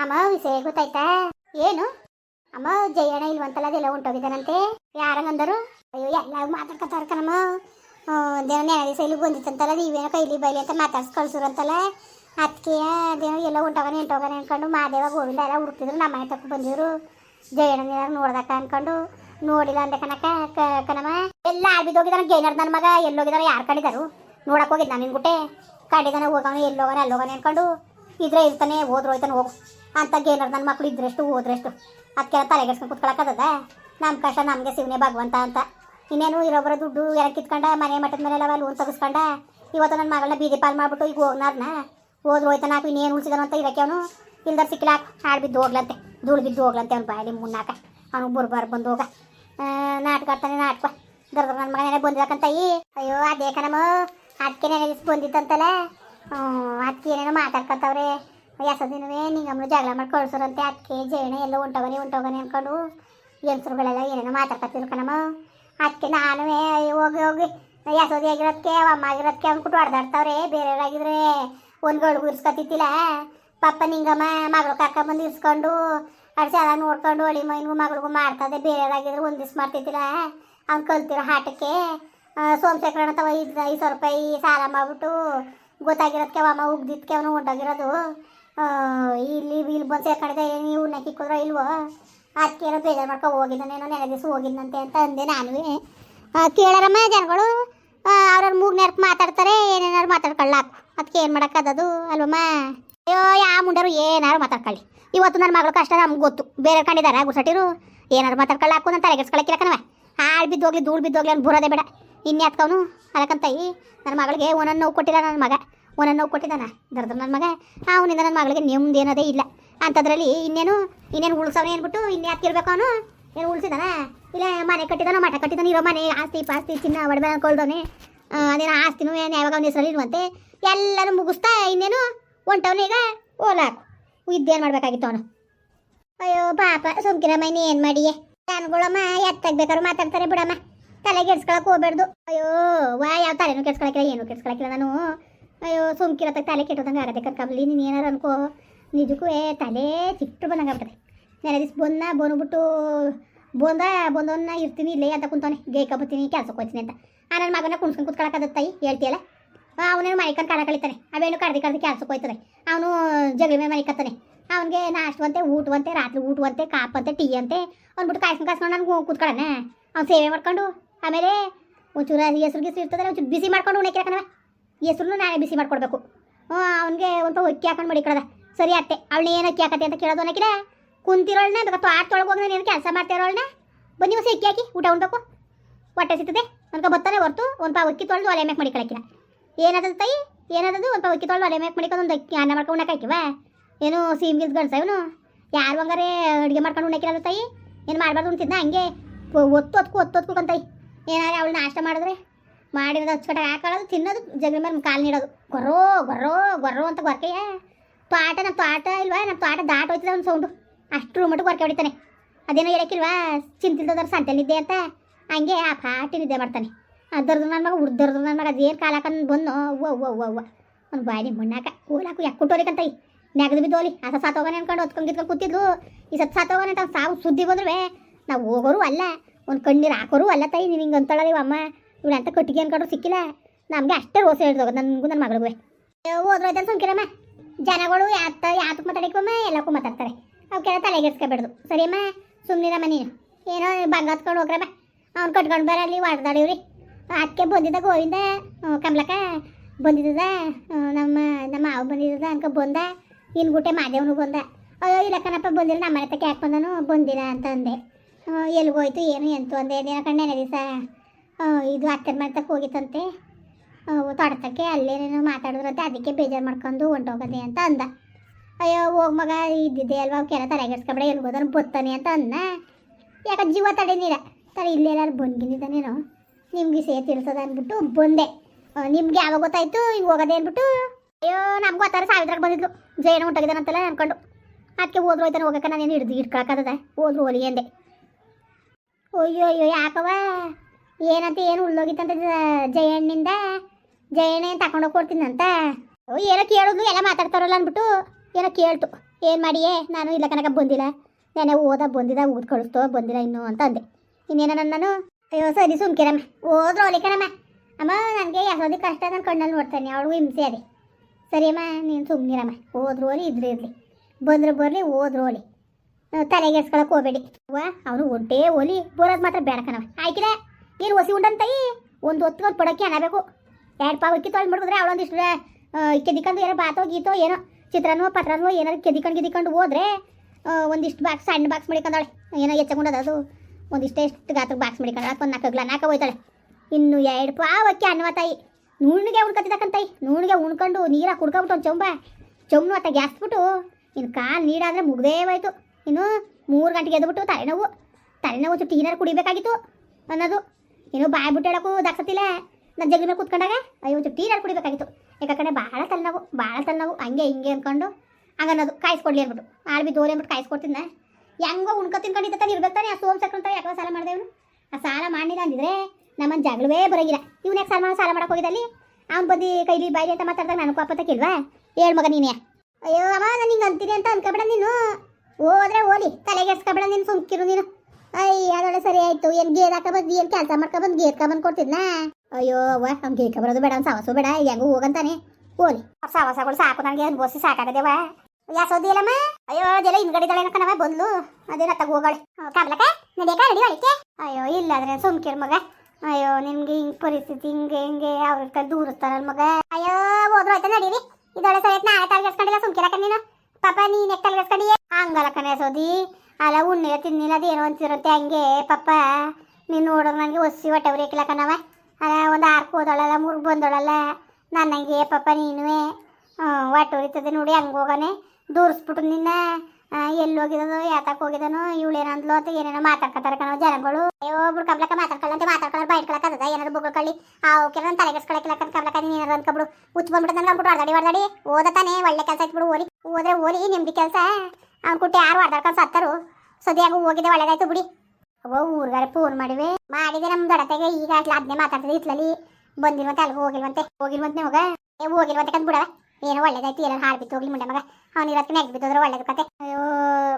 ಅಮ್ಮ ವಿಷಯ ಗೊತ್ತಾಯ್ತಾ? ಏನು? ಅಮ್ಮ ಜಯಣ್ಣ ಇಲ್ವಂತಲ್ಲ ಅದೆಲ್ಲ ಹೊಂಟೋಗಿದ್ದಾನಂತೆ ಯಾರಂಗಂದರು? ಅಯ್ಯೋ ಎಲ್ಲ ಮಾತಾಡ್ಕೊತಾರ ಕಣಮ್ಮ. ದೇವ ನೆನೆ ದಿವಸ ಇಲ್ಲಿ ಬಂದಿತ್ತಂತಲ್ಲ, ನೀವೇನೋ ಕೈಲಿ ಬೈಲಿ ಅಂತ ಮಾತಾಡ್ಸಿ ಕಳ್ಸುರಂತಲ್ಲ ಅದಕ್ಕೆ ಅದೇನೋ ಎಲ್ಲ ಹೊಂಟೋಗಾನೆ ಎಂಟೋಗನೆ ಅನ್ಕೊಂಡು ಮಾದೇವ ಗೋವಿಂದ ಎಲ್ಲ ಹುಡುಕ್ತಿದ್ರು, ನಮ್ಮ ಮನೆ ತಕ್ಕ ಬಂದಿದ್ರು. ಜಯಣ್ಣ ನೋಡ್ದಕ್ಕ ಅನ್ಕೊಂಡು, ನೋಡಿಲ್ಲ ಅಂದೆ ಕನಕ ಕಣಮ್ಮ. ಎಲ್ಲ ಆಡ್ಬಿದ್ದೋಗಿದ್ದಾನೆ ಜೈನರ್ ನನ್ನ ಮಗ. ಎಲ್ಲೋಗಿದಾರ ಯಾರು ಕಂಡಿದ್ದಾರು ನೋಡಕ್ಕೆ ಹೋಗಿದ್ದ ನಿನ್ ಗುಟ್ಟೆ? ಕಂಡಿದ್ದಾನೆ ಹೋಗೋಣ ಎಲ್ಲೋಗನ ಅಲ್ಲೋಗಾನೆ ಅನ್ಕೊಂಡು, ಇದ್ರೆ ಇರ್ತಾನೆ, ಹೋದ್ರು ಹೋಯ್ತಾನೆ, ಹೋಗು. ಅಂತ ಗೇನರ್ ನನ್ನ ಮಕ್ಳು ಇದ್ರೆಷ್ಟು, ಹೋದ್ರೆಷ್ಟು. ಅದಕ್ಕೆಲ್ಲ ತಲೆಗೆಡ್ಸ್ಕೊಂಡು ಕುತ್ಕೊಳಕ್ಕದ ನಮ್ಮ ಕಷ್ಟ ನಮಗೆ ಶಿವನೇ ಭಗವಂತ ಅಂತ. ಇನ್ನೇನು ಇರೋಬ್ಬರ ದುಡ್ಡು ಎಲ್ಲ ಕಿತ್ಕೊಂಡ, ಮನೆ ಮಠದ ಮೇಲೆಲ್ಲ ಲೋನ್ ತೆಗಿಸ್ಕೊಂಡ? ಇವತ್ತು ನನ್ನ ಮಗಳನ್ನ ಬೀದಿ ಪಾಲ್ ಮಾಡ್ಬಿಟ್ಟು ಈಗ ಹೋಗ್ನಾರ್ನ? ಹೋದ್ರು ಹೋಯ್ತಾ ನಾಲ್ಕು, ಇನ್ನೇನು ಉಳಿಸಿದನು ಅಂತ ಇರಕ್ಕೆ ಅವನು? ಇಲ್ದರ್ ಸಿಕ್ಕಿಲ್ಲ ಹಾಡು ಬಿದ್ದು ಹೋಗ್ಲಂತೆ. ಧೂಳು ಬಿದ್ದು ಹೋಗ್ಲಂತೆ ಅವ್ನು ಬಾಯಲ್ಲಿ ಮುನ್ನಾಕ. ಅವನು ಬುರ್ಬಾರ್ ಬಂದು ಹೋಗ. ನಾಟಕ ಆಡ್ತಾನೆ, ನಾಟಕ. ದರ್ದ ನನ್ನ ಮಗನೇ ಬಂದಿದ್ದಕ್ಕಂತ ಈ ಅಯ್ಯೋ, ಅದೇ ಕಣಮ್ಮ. ಅದಕ್ಕೆ ನೆನೆ ದಿವ್ಸ ಬಂದಿತ್ತಂತಲ್ಲ ಅದಕ್ಕೆ ಏನೇನೋ ಮಾತಾಡ್ಕೊಂತವ್ರೆ. ಎಸ ದಿನವೇ ನಿಂಗಮ್ಮನು ಜಗಳ ಮಾಡಿ ಕಳ್ಸೋರಂತೆ ಅದಕ್ಕೆ ಜೇಣ ಎಲ್ಲ ಹೊಂಟೋಗನೆ ಹೊಂಟೋಗನೆ ಅಂದ್ಕೊಂಡು ಹೆಂಗಸರುಗಳೆಲ್ಲ ಏನೇನೋ ಮಾತಾಡ್ತಿದ್ರು ಕಣಮ್ಮ. ಅದಕ್ಕೆ ನಾನು ಅಯ್ಯೋ ಹೋಗಿ ಹೋಗಿ ಯಸೋದಿ ಆಗಿರೋದಕ್ಕೆ ಅಮ್ಮ ಆಗಿರೋದಕ್ಕೆ ಅಂದ್ಬಿಟ್ಟು ಹೊಡೆದಾಡ್ತಾವ್ರೆ ಬೇರೆಯವರಾಗಿದ್ರೆ ಒಂದು ಗಳ್ಗು ಇರ್ಸ್ಕೊತಿತ್ತಿಲ್ಲ ಪಾಪ ನಿಂಗಮ್ಮ ಮಗಳು ಕರ್ಕೊಂಬಂದು ಇರ್ಸ್ಕೊಂಡು ಅದು ಎಲ್ಲ ನೋಡ್ಕೊಂಡು ಒಳಿ ಮೈನ್ಗೂ ಮಗಳಿಗೂ ಮಾಡ್ತದೆ ಬೇರೆಯವರಾಗಿದ್ರೆ ಒಂದು ದಿವ್ಸ ಮಾಡ್ತಿದ್ದಿಲ್ಲ. ಅವ್ನು ಕಲ್ತಿರೋ ಹಾಟಕ್ಕೆ ಸೋಮಶೇಖರಣ ತವ ಐದು ಐದು ಸಾವಿರ ರೂಪಾಯಿ ಸಾಲ ಮಾಡ್ಬಿಟ್ಟು ಗೊತ್ತಾಗಿರೋದಕ್ಕೆ ಅಮ್ಮ ಉಗ್ದಿದ್ದಕ್ಕೆ ಅವನು ಹೊಂಟೋಗಿರೋದು ಆ, ಇಲ್ಲಿ ಇಲ್ಲಿ ಬಂದು ಸೇರ್ಕೊಂಡಿದ್ದೆ. ನೀವು ನೆಕ್ಕಿಕ್ಕೋದ್ರ ಇಲ್ವೋ? ಅದಕ್ಕೆ ಏನೋ ಬೇಜಾರು ಮಾಡ್ಕೊ ಹೋಗಿದ್ದಾನೇನೋ ನೆನೆ ದಿವಸ ಹೋಗಿದ್ದಂತೆ ಅಂತ ಅಂದೆ ನಾನು ಕೇಳಾರಮ್ಮ ಜನಗಳು ಅವ್ರವ್ರ ಮೂಗ್ ನೆರಕು ಮಾತಾಡ್ತಾರೆ, ಏನೇನಾದ್ರು ಮಾತಾಡ್ಕೊಳ್ಳಾಕು ಅದಕ್ಕೆ ಏನು ಮಾಡೋಕ್ಕದದು ಅಲ್ವಮ್ಮ? ಅಯ್ಯೋ ಯಾವ ಮುಂಡರು ಏನಾದ್ರು ಮಾತಾಡ್ಕೊಳ್ಳಿ. ಇವತ್ತು ನನ್ನ ಮಗಳ ಕಷ್ಟ ನಮ್ಗೆ ಗೊತ್ತು. ಬೇರೆ ಕಂಡಿದ್ದಾರೆ ಗುಸಟಿರು ಏನಾರು ಮಾತಾಡ್ಕೊಳ್ಳಾಕು ನಾನು ತಲೆಗೆಡ್ಸ್ಕೊಳಕ್ಕಿಲ್ಲ ಹಾಳು ಬಿದ್ದೋಗ್ಲಿ, ಧೂಳು ಬಿದ್ದೋಗ್ಲಿ ಅವ್ನು ಬರೋದೇ ಬೇಡ. ಇನ್ನೇ ಹತ್ಕವನು ಅದಕ್ಕಂತ ನನ್ನ ಮಗಳಿಗೆ ಒಂದೊಂದು ನೋವು ಕೊಟ್ಟಿಲ್ಲ ನನ್ನ ಮಗ. ಒಂದೊಂದು ನೋವು ಕೊಟ್ಟಿದ್ದಾನೆ. ದರ್ದ್ರ ನನ್ನ ಮಗ. ಅವನಿಂದ ನನ್ನ ಮಗಳಿಗೆ ನೆಮ್ಮದಿ ಅನ್ನೋದೇ ಇಲ್ಲ. ಅಂಥದ್ರಲ್ಲಿ ಇನ್ನೇನು ಇನ್ನೇನು ಉಳ್ಸವನೇ ಏನ್ಬಿಟ್ಟು ಇನ್ನೇ ಹತ್ತಿರ್ಬೇಕು ಅವನು? ಏನು ಉಳಿಸಿದಾನ ಇಲ್ಲ, ಮನೆ ಕಟ್ಟಿದಾನೋ ಮಠ ಕಟ್ಟಿದಾನ ಇರೋ ಮನೆ, ಆಸ್ತಿ ಪಾಸ್ತಿ, ಚಿನ್ನ, ಒಡವೆ ಅನ್ಕೊಳ್ದವನೆ ಅದೇನೋ ಆಸ್ತಿನೂ ಏನು ಯಾವಾಗ ಅವನ ಹೆಸರಲ್ಲಿ ಇರುವಂತೆ. ಎಲ್ಲರೂ ಮುಗಿಸ್ತಾ ಇನ್ನೇನು ಹೊಂಟವನು ಈಗ ಓಲಾಕು. ಇದ್ದೇನು ಮಾಡಬೇಕಾಗಿತ್ತು ಅವನು? ಅಯ್ಯೋ, ಪಾಪ ಸುಮ್ಕಿರಮ್ಮ ಇನ್ನೇನು ಏನು ಮಾಡಿಯೇ? ಜನಗಳಮ್ಮ ಎತ್ತಾಗಬೇಕಾದ್ರು ಮಾತಾಡ್ತಾರೆ ಬಿಡಮ್ಮ. ತಲೆ ಎಡ್ಸ್ಕೊಳಕ್ಕೆ ಹೋಗ್ಬಾರ್ದು ಅಯ್ಯೋ, ವಾ, ಯಾವ ತಲೆನೂ ಕೆಡ್ಸ್ಕೊಳಕಿಲ್ಲ, ಏನು ಕೆಡ್ಸ್ಕೊಳಕಿಲ್ಲ ನಾನು. ಅಯ್ಯೋ ಸುಮ್ಕಿರತ್ತಾಗ ತಲೆ ಕೆಟ್ಟೋದಂಗೆ ಆಗತ್ತೆ ಕರ್ಕಬ್ಲಿ ನೀನು ಏನಾರು ಅನ್ಕೋ. ನಿಜಕ್ಕೂ ತಲೆ ಚಿಟ್ಟು ಬಂದಂಗೆ ಆಗ್ಬಿಟ್ಟದೆ ನೆನೆ ದಿವ್ಸ ಬಂದ ಬಂದ್ಬಿಟ್ಟು ಬಂದ, ಬಂದವನ್ನ ಇರ್ತೀನಿ ಇಲ್ಲೇ ಅಂತ ಕುಂತವನೆ. ಗೇಕ ಬರ್ತೀನಿ, ಕೆಲ್ಸಕ್ಕೆ ಹೋಗ್ತೀನಿ ಅಂತ. ಆ ನನ್ನ ಮಗನ ಕುಣ್ಸ್ಕೊಂಡು ಕುತ್ಕೊಳಕದ ತಾಯಿ, ಹೇಳ್ತೀಯಲ್ಲ? ಅವನೇನು ಮೈಕನ್ ಕಾಲ ಕಳಿತಾನೆ ಅವೇನು ಕಡ್ದು ಕಡ್ದು ಕೆಲ್ಸಕ್ಕೆ ಹೋಯ್ತದೆ ಅವನು ಜಗಳ ಮೇಲೆ ಮನೆ ಕತ್ತಾನೆ. ಅವನಿಗೆ ನಾಷ್ಟವಂತೆ, ಊಟವಂತೆ, ರಾತ್ರಿ ಊಟವಂತೆ, ಕಾಪಂತೆ, ಟೀ ಅಂತೆ ಅಂದ್ಬಿಟ್ಟು ಕಾಯ್ಸ್ಕೊಂಡು ಕಾಯ್ಸ್ಕೊಂಡು ನಾನು ಕೂತ್ಕೊಳ್ಳೋಣ ಅವ್ನು ಸೇವೆ ಮಾಡ್ಕೊಂಡು, ಆಮೇಲೆ ಒಂಚೂರು ಹೆಸರು ಗಿಸ್ರು ಇರ್ತದಲ್ಲ, ಒಂಚೂರು ಬಿಸಿ ಮಾಡ್ಕೊಂಡು ಉಣಕ್ಕೆ ಕಣವ. ಹೆಸ್ರು ನಾನೇ ಬಿಸಿ ಮಾಡ್ಕೊಡ್ಬೇಕು. ಹ್ಞೂ, ಅವನಿಗೆ ಒಂದು ಅಕ್ಕಿ ಹಾಕೊಂಡು ಮಡಿಕೊಳ್ಳೋದ ಸರಿ ಅತ್ತೆ ಅವಳನ್ನ ಏನು ಅಕ್ಕಿ ಹಾಕತ್ತೆ ಅಂತ ಕೇಳೋದು ಅನ್ನಕ್ಕಿಲ್ಲ ಕುಂತಿರೋಳ್ನ ಬೇಕಾ ತೊಳಗೆ ಹೋಗಿ ನಾನು ಏನು ಕೆಲಸ ಮಾಡ್ತಿರೋಳ್ನ? ಬನ್ನಿ ಹೊಸ ಅಕ್ಕಿ ಹಾಕಿ, ಊಟ ಉಣ್ಬೇಕು. ಹೊಟ್ಟೆ ಸಿಗ್ತದೆ, ನನಗೆ ಬತ್ತಾನೆ ಹೊರ್ತು, ಒಂದು ಪಾವು ಅಕ್ಕಿ ತೊಳೆದು ಒಲೆ ಮ್ಯಾಕ್ ಕಳಕಿಲ್ಲ ಏನಾದದು ತಾಯಿ? ಏನಾದದು? ಒಂದು ಪಾವು ಅಕ್ಕಿ ತೊಳೆದು ಒಲೆ ಮ್ಯಾಕ್ ಮಾಡಿಕೊಂಡು ಒಂದು ಅಕ್ಕಿ ಅನ್ನ ಮಾಡ್ಕೊಂಡು ಉಣ್ಣಕ್ಕಾಕಿವ ಏನು ಸೀಮ್ ಗಿಲ್ಸ್ ಗಣಸ ಇವನು? ಯಾರು ಹಂಗಾರೆ ಅಡುಗೆ ಮಾಡ್ಕೊಂಡು ಉಣ್ಣಕ್ಕಿಲ್ಲ ತಾಯಿ? ಏನು ಮಾಡಬಾರ್ದು ಅಂತಿದ್ದ ಹಂಗೆ? ಒತ್ತು ಹೊತ್ಕು ಒತ್ತು ಹೊತ್ಕು ಏನಾದ್ರು ಏನಾದ್ರೆ ಅವಳು ನಾಷ್ಟ ಮಾಡಿದ್ರೆ? ಮಾಡಿರೋದು ಹಚ್ಕಟ್ಟಾಗ ಹಾಕೊಳ್ಳೋದು, ತಿನ್ನೋದು ಜಗಳ ಮೇಲೆ ಕಾಲು ನೀಡೋದು. ಗೊರ್ರೋ ಗೊರ್ರೋ ಗೊರ್ರೋ ಅಂತ ಗೊರ್ಕೆಯ ತೋಟ ನಮ್ಮ ತೋಟ ಇಲ್ವಾ? ನಮ್ಮ ತೋಟ ದಾಟ ಹೋಯ್ತದೆ ಒಂದು ಸೌಂಡು ಅಷ್ಟು ಮಟ್ಟಿಗೆ ಗೊರ್ಕೆ ಹೊಡಿತಾನೆ. ಅದೇನೋ ಹೇಳಕ್ಕಿಲ್ವಾ? ಚಿಂತಿಲ್ದವ್ರು ಸಂತೆಲಿದ್ದೆ ಅಂತ. ಹಂಗೆ ಆ ಪಾಟಿ ನಿದ್ದೆ ಮಾಡ್ತಾನೆ. ಅದರದ್ದು ನನ್ನ ಮಗ ಉರ್ದರ್ದು ನನ್ನ ಮಗ ಅದೇನು ಕಾಲ ಹಾಕೊಂಡು ಬಂದು ಅವ್ವ ಅವ್ವ ಅವ್ವ ಅವ್ವ. ಒಂದು ಬಾಯಿ ಮಣ್ಣಾಕ. ಓಲಾಕು ಯಾಕೆ ಕುಟ್ಟೋರಿಕಂತ ನೆಗದು ಬಿದ್ದೋಲಿ ಅಸ ಸಾತ್ ಹೋಗೋಣ ಅನ್ಕೊಂಡು ಹೊತ್ಕೊಂಡು ಗಿತ್ಕೊಂಡು ಕೂತಿದ್ಲು. ಈ ಸತ್ ಸಾತ್ ಹೋಗೋಣ ಅಂತ ಸಾವು ಸುದ್ದಿ ಬಂದ್ರೆ ನಾವು ಹೋಗೋರು ಅಲ್ಲ. ಒಂದು ಕಣ್ಣೀರು ಹಾಕೋರು ಅಲ್ಲ ತಾಯಿ, ನೀವು ಹಿಂಗೆ ಅಂತಳ ನೀವು ಅಮ್ಮ. ಇವಳು ಅಂತ ಕಟ್ಟಿಗೆ ಅನ್ಕೊಂಡ್ರು ಸಿಕ್ಕಿಲ್ಲ. ನಮಗೆ ಅಷ್ಟೇ ರೋಸ ಹೇಳ್ದೋಗ ನನಗೂ ನನ್ನ ಮಗಳಿಗೂ. ಹೋದ್ರು ಆಯ್ತು ಸುಮ್ಕಿರಮ್ಮ. ಜನಗಳು ಯಾತ ಯಾತಕ್ಕೆ ಮಾತಾಡಿಕಮ್ಮ ಎಲ್ಲಕ್ಕೂ ಮಾತಾಡ್ತಾರೆ. ಅವಕ್ಕೆಲ್ಲ ತಲೆಗೆಡ್ಸ್ಕೊಬೇಡ್ದು ಸರಿಯಮ್ಮ ಸುಮ್ಮನಿರಮ್ಮ ನೀನು. ಏನೋ ಬಂಗಾತ್ಕೊಂಡು ಹೋಗ್ರಮ್ಮ. ಅವ್ನು ಕಟ್ಕೊಂಡು ಬರಲ್ಲಿ ಹೊಡೆದಾಡಿವ್ರಿ ಅದಕ್ಕೆ ಬಂದಿದ್ದ ಗೋವಿಂದ ಕಮಲಕ್ಕ ಬಂದಿದ್ದದ ಹ್ಮ್, ನಮ್ಮ ನಮ್ಮ ಮಾವು ಬಂದಿದ್ದದ ಅನ್ಕ ಬಂದ. ಇನ್ನು ಗುಟ್ಟೆ ಮಾದೇವನು ಬಂದ. ಅಯ್ಯೋ ಇಲ್ಲ ಕಣಪ್ಪ ಬಂದಿಲ್ಲ. ನಮ್ಮ ಮನೆ ತಕ್ಕ ಯಾಕೆ ಬಂದನು? ಬಂದಿಲ್ಲ ಅಂತ ಅಂದೆ. ಎಲ್ಲಿಗೋಯ್ತು ಏನು ಎಂತು ಅಂದೆ. ದಿನ ಕಣ್ಣೆನೆ ದಿವಸ ಇದು ಹತ್ತಿರ ಹೋಗಿತಂತೆ ಹೋಗಿತ್ತಂತೆ. ತೋಟಕ್ಕೆ ಅಲ್ಲೇನೇನೋ ಮಾತಾಡಿದ್ರಂತೆ, ಅದಕ್ಕೆ ಬೇಜಾರು ಮಾಡ್ಕೊಂಡು ಹೊಂಟೋಗದೆ ಅಂತ ಅಂದ. ಅಯ್ಯೋ, ಹೋಗಿ ಮಗ, ಇದ್ದಿದ್ದೆ ಅಲ್ವಾ ಅವಕ್ಕೆಲ್ಲ ತಲೆಗೆಡ್ಸ್ಕೊಬೇಡ ಎಲ್ಲಿ ಹೋದನು ಬತ್ತಾನೆ ಅಂತ ಅಂದ. ಯಾಕೆ ಜೀವ ತರ ಇಲ್ಲೇ ಇಲ್ಲೆಲ್ಲಾರು ಬಂದ್ಗಿನಿದ್ದಾನೇನೋ. ನಿಮ್ಗೆ ಸೇ ತಿಳ್ಸೋದ ಅಂದ್ಬಿಟ್ಟು ಬಂದೆ. ನಿಮ್ಗೆ ಯಾವಾಗ ಗೊತ್ತಾಯ್ತು? ಹಿಂಗೆ ಹೋಗೋದೆ ಅಂದ್ಬಿಟ್ಟು ಅಯ್ಯೋ, ನಮ್ಗೆ ಗೊತ್ತಾರ ಸಾವಿರಕ್ಕೆ ಬಂದಿದ್ಲು. ಜೈನ ಹೊಂಟೋಗಿದ್ದಾನಂತೆಲ್ಲ ಅನ್ಕೊಂಡು ಅದಕ್ಕೆ ಹೋದ್ರು ಹೋಯ್ತಾನೆ ಹೋಗಕ್ಕೆ, ನಾನೇನು ಹಿಡ್ದು ಇಟ್ಕೊಳಕ್ಕದ ಹೋದ್ರು ಹೋಲಿ ಅಂದೆ. ಅಯ್ಯೋ ಅಯ್ಯೋ ಯಾಕವ ಏನಂತ ಏನು ಉಳ್ಳೋಗಿತ್ತಂತ ಜಯಣ್ಣಿಂದ, ಜಯಣ್ಣ ಏನು ತಗೊಂಡೋಗಿ ಕೊಡ್ತೀನಂತ. ಓ, ಏನೋ ಕೇಳೋದು ಎಲ್ಲ ಮಾತಾಡ್ತಾರಲ್ಲ ಅಂದ್ಬಿಟ್ಟು ಏನೋ ಕೇಳ್ತು. ಏನು ಮಾಡಿಯೇ, ನಾನು ಇಲ್ಲ ಕನಕ ಬಂದಿಲ್ಲ. ನೆನೆ ಓದ, ಬಂದಿದ, ಊದ್ ಕಳಿಸ್ತೋ, ಬಂದಿಲ್ಲ ಇನ್ನು ಅಂತ ಅಂದೆ. ಇನ್ನೇನ ನಾನು? ಅಯ್ಯೋ, ಸರಿ ಸುಮ್ಕಿರಮ್ಮ ಓದ್ರು ಒಲಿ ಕಣಮ್ಮ ಅಮ್ಮ, ನನಗೆ ಯಾವುದೇ ಕಷ್ಟ ನನ್ನ ಕಣ್ಣಲ್ಲಿ ನೋಡ್ತಾನೆ ಅವಳಿಗೂ ಹಿಂಸೆ ಅದೇ. ಸರಿ ಅಮ್ಮ, ನೀನು ಸುಮ್ಮನಿರಮ್ಮ ಓದ್ರು ಓಲಿ ಇದ್ರೆ ಇರಲಿ. ಬಂದರು ಬರಲಿ, ಓದ್ರು ಓಲಿ ತಲೆಗೆಸ್ಕೊಳಕ್ಕೆ ಹೋಗ್ಬೇಡಿ. ಅವ್ವ, ಅವನು ಒಂಟೇ ಓಲಿ ಬರೋದು ಮಾತ್ರ ಬೇಡ ಕಣವ ಆಯ್ಕಿಲ್ಲ ನೀನು ಒಸಿ ಉಂಡಂತೈ ಒಂದು ಹೊತ್ತು ಪಡಕ್ಕೆ ಅನ್ನಬೇಕು ಎರಡು ಪಾವ್ ಅಕ್ಕಿ ತೊಳೆದು ಮಾಡಿದ್ರೆ ಅವಳೊಂದಿಷ್ಟು ಕೆದಿಕೊಂಡು ಏನೋ ಬಾತೋ ಗೀತೋ ಏನೋ ಚಿತ್ರನೋ ಪತ್ರನೋ ಏನಾರು ಕೆದಿಕೊಂಡು ಗಿದಿಕೊಂಡು ಹೋದ್ರೆ ಒಂದಿಷ್ಟು ಬಾಕ್ಸ್ ಸಣ್ಣ ಬಾಕ್ಸ್ ಮಡಿಕೊಂಡಾಳೆ ಏನೋ ಹೆಚ್ಚಕೊಂಡದ ಅದು. ಒಂದಿಷ್ಟು ಎಷ್ಟು ಗಾತ್ರ ಬಾಕ್ಸ್ ಮಡಿಕೊಂಡ ಒಂದು ನಾಲ್ಕು ಗ್ಲ ನಾಲ್ಕು ಹೋಯ್ತಾಳೆ. ಇನ್ನು ಎರಡು ಪಾವ್ ಅಕ್ಕಿ ಅನ್ನವ ತಾಯಿ. ನುಣ್ಣಿಗೆ ಉಣ್ಕೊತಿದ್ದಕ್ಕಂತಾಯಿ ನುಣ್ಣಿಗೆ ಉಣ್ಕೊಂಡು ನೀರಾಗಿ ಕುಡ್ಕೊಬಿಟ್ಟು ಒಂದು ಚೊಂಬ. ಚೊಂಬು ಅತ್ತ ಗ್ಯಾಸ್ಬಿಟ್ಟು ಇನ್ನು ಕಾಲು ನೀಡಾದರೆ ಮುಗ್ದೇ ಹೋಯ್ತು. ಇನ್ನು ಮೂರು ಗಂಟೆಗೆ ಎದ್ಬಿಟ್ಟು ತಲೆನೋವು. ತಲೆನೋವು ಚುಟ್ಟಿ ಏನಾರು ಕುಡಿಬೇಕಾಗಿತ್ತು ಅನ್ನೋದು. ಇನ್ನು ಬಾಯ್ ಬಿಟ್ಟು ಹೇಳಕ್ಕೂ ನನ್ನ ಜಗ್ಗಿ ಮೇಲೆ ಕೂತ್ಕೊಂಡಾಗ, ಅಯ್ಯೋ ಟೀ ಏನಾರು ಕುಡಿಬೇಕಾಗಿತ್ತು ಯಾಕಂದ್ರೆ ಭಾಳ ತಲೆನೋವು ಭಾಳ ತಲೆನೋವು, ಹಂಗೆ ಹಿಂಗೆ ಅಂದ್ಕೊಂಡು ಹಂಗನ್ನೋದು, ಕಾಯಿಸ್ಕೊಡ್ಲಿ ಅಂದ್ಬಿಟ್ಟು. ಆಳ್ಬಿ ದೋರಿ ಅಂದ್ಬಿಟ್ಟು ಕಾಯಿಸ್ಕೊಡ್ತಿದ್ನ. ಹೆಂಗೋ ಉಣ್ಕೊ ತಿನ್ಕೊಂಡಿದ್ದ ತಾನೆ ಇರ್ಬೇಕು ತಾನೆ, ಆ ಸೋಮ್ ಸಕ್ರಂತ ಯಾಕೋ ಸಾಲ ಮಾಡಿದೆವನು ಆ ಸಾಲ ಮಾಡಿಲ್ಲ ಅಂದಿದ್ರೆ ನಮ್ಮ ಜಗಳವೇ ಬರೋಗಿಲ್ಲ. ಇವ್ನ ಯಾಕೆ ಸಾಲ ಮಾಡಿ, ಸಾಲ ಮಾಡಕ್ಕೆ ಹೋಗಿದ್ದಲ್ಲಿ ಅವ್ನು ಬಂದು ಕೈಲಿ ಬಾಯಿ ಅಂತ ಮಾತಾಡ್ದಾಗ ನನಗೆ ಪಾಪ ತಕ್ಕಿಲ್ವಾ ಹೇಳ್ ಮಗ ನೀನೇ. ಅಯ್ಯೋ ಅಮ್ಮ ನಾನು ಹಿಂಗೆ ಅಂತೀನಿ ಅಂತ ಅನ್ಕೊಬೇಡ ನೀನು. ಹೋದ್ರೆ ಹೋಲಿ, ತಲೆಗೆ ಎಸ್ಕೊಬೇಡ ನೀನು, ಸುಮ್ಕಿರು ನೀನು. ಅಯ್ಯ, ಅದೊಳ್ಳೆ ಸರಿ ಆಯ್ತು. ಏನ್ ಗೇದ್ ಹಾಕ ಬಂದ್ ಏನ್ ಕೆಲಸ ಮಾಡ್ಕೊಬಂದು ಗೇದ್ಕ ಬಂದ್ ಕೊಡ್ತಿದ್ನ? ಅಯ್ಯೋ, ಅವ್ವ ನಮ್ ಗೇದ್ಕ ಬರೋದು ಬೇಡ ಅವ್ನು ಬೇಡ ಹೆಂಗೋ ಹೋಗಂತಾನೆ. ಹೋಲಿ. ಸಾವಸಗಳು ಸಾಕು, ನನಗೆ ಅನ್ಬೋಸಿ ಸಾಕಾಗದೇವ ಯಾಸೋದಿಲ್ಲಮ್ಮ ಅಯ್ಯೋ, ಅದೆಲ್ಲ ಹಿಂದ್ಗಡೆ ಇದ್ದಾಳೆ ಕಣವ ಬಂದ್ಲು? ಅದೇ ತಗ ಹೋಗಾಳೆ ಕರ್ಲಕ ನಡೆಯಕ ರೆಡಿ ಒಳಕ್ಕೆ ಅಯ್ಯೋ ಇಲ್ಲಾದ್ರೆ ಸುಮ್ಕಿರ್ ಮಗ. ಅಯ್ಯೋ, ನಿಮ್ಗೆ ಹಿಂಗ್ ಪರಿಸ್ಥಿತಿ ಹಿಂಗೆ ಹಿಂಗೆ, ಅವ್ರ ಕೈ ದೂರಿಸ್ತಾರಲ್ ಮಗ. ಅಯ್ಯೋ, ಹೋದ್ರು ಆಯ್ತಾ ನಡೀರಿ. ಇದೊಳೆ ಸರಿ ನಾಳೆ ತಲೆಗೆಸ್ಕೊಂಡಿಲ್ಲ ಸುಮ್ಕಿರಕ ನೀನು. ಪಾಪ, ನೀನ್ ತಲೆಗೆಸ್ಕೊಂಡಿಯೇ ಹಂಗಲ್ಲ ಕಣೆ ಸೋದಿ. ಅಲ್ಲ ಉಣ್ಣೆ ತಿನ್ನಿಲ್ಲ ಏನೋ ಅಂತಿರುತ್ತೆ ಹಂಗೆ ಪಾಪ ನೀನು ನೋಡೋರು ನನಗೆ ಒಸಿ ಹೊಟ್ಟೆವ್ರಿ ಕಣವ ಅಲ್ಲ ಒಂದು ಆರ್ಕು ಹೋದಳಲ್ಲ ಮೂರು ಬಂದೋಳಲ್ಲ ನನ್ನಂಗೆ ಪಾಪ ನೀನು ಹೊಟ್ಟೆ ನೋಡಿ ಹಂಗೆ ಹೋಗಾನೆ. ದೂರಿಸ್ಬಿಟ್ಟು ನಿನ್ನ ಆ, ಎಲ್ಲಿ ಹೋಗಿದನೋ ಯಾತಕ್ಕೆ ಹೋಗಿದನೋ ಇವಳೇನಂದ್ಲು ಅಂತ ಏನೇನೋ ಮಾತಾಡ್ಕೊತಾರೆ ಕಣೋ ಜನಗಳು. ಒಬ್ರು ಕಬ್ಲಕ್ಕ ಮಾತಾಡ್ಕೊಳ್ಳಂತೆ ಮಾತಾಡ್ಕೊಳ್ಳೋ ಬೈಟ್ಕೊಳಕ್ಕದ ಏನಾದ್ರು ಬುಗ್ಗಳ್ಕೊಳ್ಳಿ ಓಕೆ ನನ್ನ ತಲೆಗೆಸ್ಕೊಳಕ್ಕಿಲ್ಲ ಕಣ್ ಕಬ್ಲಕ್ಕ ನೀನು ಏನಾರು ಅಂದ್ಕೊಬಿಡು ಹುಚ್ಚ ಬಂದ್ಬಿಟ್ಟು ನನ್ಗೆ ಅಂದ್ಬಿಟ್ಟು ಹೊಡ್ದಾಡಿ ಹೊಡ್ದಾಡಿ. ಓದತಾನೆ ಒಳ್ಳೆ ಕೆಲಸ ಇಟ್ಬಿಡು ಓರಿ ಹೋದ್ರೆ ಓಲಿ ನಿಮ್ದು ಕೆಲಸ. ಅವ್ನು ಕುಟ್ಟಿ ಯಾರು ಹೊಡೆದಾಡ್ಕೊಂಡು ಸತ್ತರು. ಸದ್ಯಾಗ ಹೋಗಿದೆ ಒಳ್ಳೇದಾಯ್ತು ಬಿಡಿ. ಅವ ಊರ್ಗಾರ ಫೋನ್ ಮಾಡಿವೆ. ಮಾಡಿದೆ ನಮ್ಮ ದೊಡತೆಗೆ ಈಗ ಅದ್ನೇ ಅದನ್ನೇ ಮಾತಾಡ್ತಿದ್ದೆ ಇತ್ಲಲ್ಲಿ ಬಂದಿಲ್ವಂತೆ ಅಲ್ಲಿಗೆ ಹೋಗಿಲ್ವಂತೆ. ಹೋಗಿಲ್ವಂತೆ ಮಗ? ಏ, ಹೋಗಿಲ್ವಂತೆ ಕಂದ್ ಬಿಡವ. ಏನೋ ಒಳ್ಳೇದಾಯ್ತು ಏನೋ ಹಾಳು ಬಿತ್ತು ಹೋಗ್ಲಿ ಮುಂಡೆ ಮಗ. ಅವ್ನು ಇವತ್ತು ನೆಗ್ ಬಿದ್ದೋದ್ರೆ ಒಳ್ಳೇದು ಕತೆ. ಅಯ್ಯೋ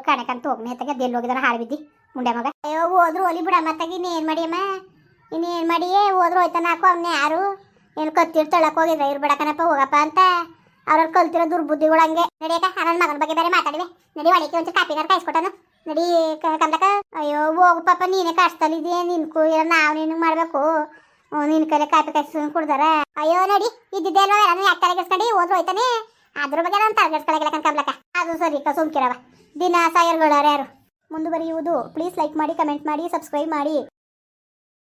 ಕಣಕಂತ ಹೋಗ್ನಿ ಅತ್ತಗೆ ಅದೆಲ್ಲಿ ಹೋಗಿದಾರ ಹಾಳು ಬಿದ್ದಿ ಮುಂಡೆ ಮಗ. ಅಯ್ಯೋ, ಹೋದ್ರು ಹೋಲಿ ಬಿಡ ಮತ್ತಾಗಿ ಇನ್ನೇನು ಮಾಡಿಯಮ್ಮ ಇನ್ನೇನು ಮಾಡಿಯೇ ಹೋದ್ರು ಹೋಯ್ತಾನ ಹಾಕು ಅವ್ನ ಯಾರು? ಏನು ಕತ್ತಿರ್ ತಳಕ್ ಹೋಗಿದ್ರೆ? ಇವ್ರು ಬಿಡಕನಪ್ಪ ಹೋಗಪ್ಪ ಅಂತ. ಅವ್ರಲ್ಲಿ ಕಲ್ತಿರೋ ದುರ್ಬುದ್ಧಿಗಳು ಹಂಗೆ. ನಡಿಯಕ ನನ್ನ ಮಗನ ಬಗ್ಗೆ ಬೇರೆ ಮಾತಾಡಿವೆ. ನಡಿ ಒಳಗೆ ಒಂಚೂರು ಕಾಪಿನಾರು ಕಾಯಿಸ್ಕೊಟ್ಟನು ನಡಿ ಕಮಲಕ್ಕ ಅಯ್ಯೋ, ಹೋಗು ಪಾಪ, ನೀನೇ ಕಷ್ಟದಲ್ಲಿದೆಯಾ ನಿನ್ಕು ನಾವು ನಿನಗೆ ಮಾಡಬೇಕು. ನಿನ್ ಕೈಲಿ ಕಾಪಿ ಕಾಯಿಸ್ಕೊಂಡು ಕುಡ್ದಾರ. ಅಯ್ಯೋ, ನಡಿ, ಇದ್ದಿದ್ದೆ ಅಲ್ವಾ? ನಾನು ಯಾಕೆ ತಲೆಗೆಸ್ಕೊಂಡು ಹೋದ್ರು ಹೋಯ್ತಾನೆ. ಅದ್ರ ಬಗ್ಗೆ ನಾನು ತಲೆಗೆಸ್ಕೊಳಕಿಲ್ಲ ಕನಕಮ್ಲಕ್ಕ ಅದು ಸರಿ, ಕ ಸುಮ್ಕಿರವ ದಿನ ಸಾಯರ್ಗಳಾರ ಯಾರು? ಮುಂದುವರಿಯುವುದು. ಪ್ಲೀಸ್ ಲೈಕ್ ಮಾಡಿ ಕಮೆಂಟ್ ಮಾಡಿ ಸಬ್ಸ್ಕ್ರೈಬ್ ಮಾಡಿ.